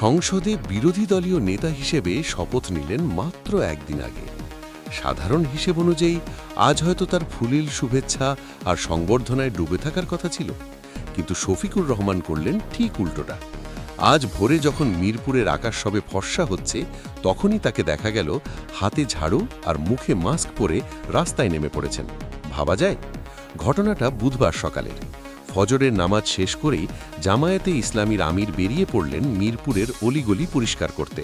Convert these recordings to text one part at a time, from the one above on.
সংসদে বিরোধী দলীয় নেতা হিসেবে শপথ নিলেন মাত্র একদিন আগে। সাধারণ হিসেব অনুযায়ী, আজ হয়তো তার ফুলিল শুভেচ্ছা আর সংবর্ধনায় ডুবে থাকার কথা ছিল। কিন্তু শফিকুর রহমান করলেন ঠিক উল্টোটা। আজ ভোরে যখন মিরপুরের আকাশ সবে ফর্সা হচ্ছে, তখনই তাকে দেখা গেল হাতে ঝাড়ু আর মুখে মাস্ক পরে রাস্তায় নেমে পড়েছেন। ভাবা যায়, ঘটনাটা বুধবার সকালের। ফজরের নামাজ শেষ করেই জামায়াতে ইসলামীর আমির বেরিয়ে পড়লেন মিরপুরের অলিগলি পরিষ্কার করতে।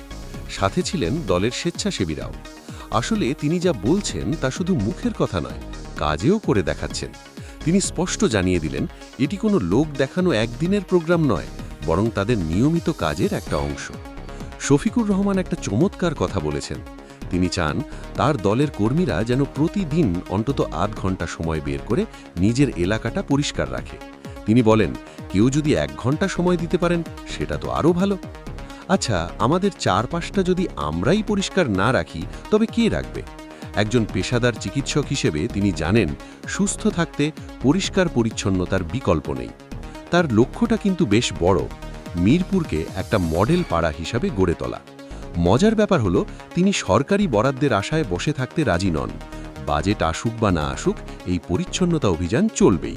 সাথে ছিলেন দলের স্বেচ্ছাসেবীরাও। আসলে তিনি যা বলছেন তা শুধু মুখের কথা নয়, কাজেও করে দেখাচ্ছেন। তিনি স্পষ্ট জানিয়ে দিলেন, এটি কোনো লোক দেখানো একদিনের প্রোগ্রাম নয়, বরং তাদের নিয়মিত কাজের একটা অংশ। শফিকুর রহমান একটা চমৎকার কথা বলেছেন। তিনি চান তার দলের কর্মীরা যেন প্রতিদিন অন্তত আধ ঘণ্টা সময় বের করে নিজের এলাকাটা পরিষ্কার রাখে। তিনি বলেন, কেউ যদি এক ঘণ্টা সময় দিতে পারেন, সেটা তো আরও ভালো। আচ্ছা আমাদের চারপাশটা যদি আমরাই পরিষ্কার না রাখি, তবে কে রাখবে? একজন পেশাদার চিকিৎসক হিসেবে তিনি জানেন, সুস্থ থাকতে পরিষ্কার পরিচ্ছন্নতার বিকল্প নেই। তার লক্ষ্যটা কিন্তু বেশ বড়, মিরপুরকে একটা মডেল পাড়া হিসাবে গড়ে তোলা। মজার ব্যাপার হলো, তিনি সরকারি বরাদ্দের আশায় বসে থাকতে রাজি নন। বাজেট আসুক বা না আসুক, এই পরিচ্ছন্নতা অভিযান চলবেই।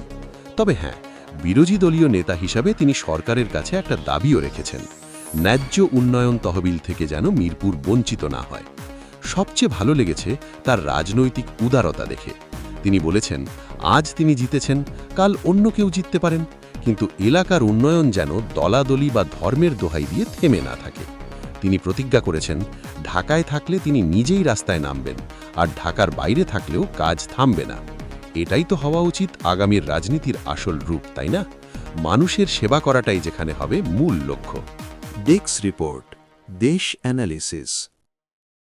তবে হ্যাঁ বিরোধী দলীয় নেতা হিসাবে তিনি সরকারের কাছে একটা দাবিও রেখেছেন, ন্যায্য উন্নয়ন তহবিল থেকে যেন মিরপুর বঞ্চিত না হয়। সবচেয়ে ভালো লেগেছে তার রাজনৈতিক উদারতা দেখে। তিনি বলেছেন, আজ তিনি জিতেছেন, কাল অন্য কেউ জিততে পারেন, কিন্তু এলাকার উন্নয়ন যেন দলাদলি বা ধর্মের দোহাই দিয়ে থেমে না থাকে। তিনি প্রতিজ্ঞা করেছেন, ঢাকায় থাকলে তিনি নিজেই রাস্তায় নামবেন, আর ঢাকার বাইরে থাকলেও কাজ থামবে না। এটাই তো হওয়া উচিত আগামীর রাজনীতির আসল রূপ, তাই না? মানুষের সেবা করাটাই যেখানে হবে মূল লক্ষ্য। ডেক্স রিপোর্ট দেশ অ্যানালিসিস